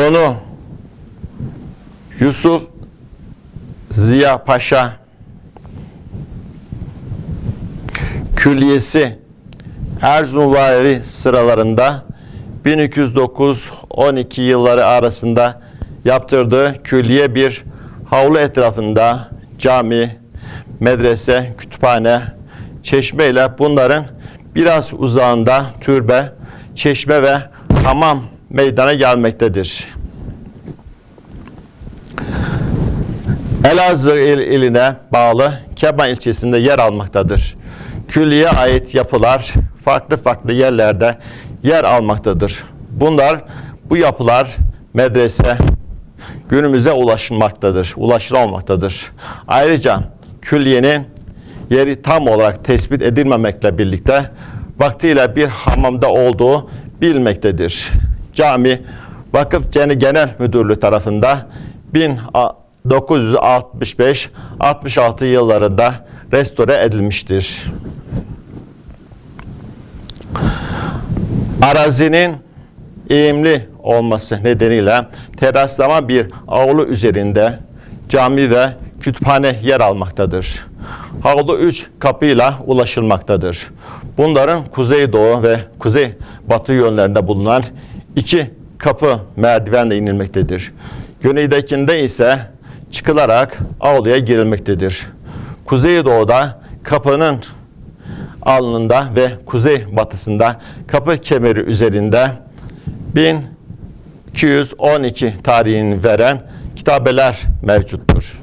Konu Yusuf Ziya Paşa Külliyesi Erzurumvari sıralarında 1209-12 yılları arasında yaptırdığı külliye bir havlu etrafında cami, medrese, kütüphane, çeşme ile bunların biraz uzağında türbe, çeşme ve hamam meydana gelmektedir. Elazığ il, iline bağlı Keban ilçesinde yer almaktadır. Külliye ait yapılar farklı farklı yerlerde yer almaktadır. Bunlar bu yapılar medrese günümüze ulaşılmaktadır, ulaşılamamaktadır. Ayrıca külliyenin yeri tam olarak tespit edilmemekle birlikte vaktiyle bir hamamda olduğu bilinmektedir. Cami Vakıf Genel Müdürlüğü tarafında 1965-66 yıllarında restore edilmiştir. Arazinin eğimli olması nedeniyle teraslama bir avlu üzerinde cami ve kütüphane yer almaktadır. Havlu üç kapıyla ulaşılmaktadır. Bunların kuzeydoğu ve kuzey batı yönlerinde bulunan iki kapı merdivenle inilmektedir. Güneydekinde ise çıkılarak avluya girilmektedir. Kuzeydoğuda kapının alnında ve kuzey batısında kapı kemeri üzerinde 1212 tarihini veren kitabeler mevcuttur.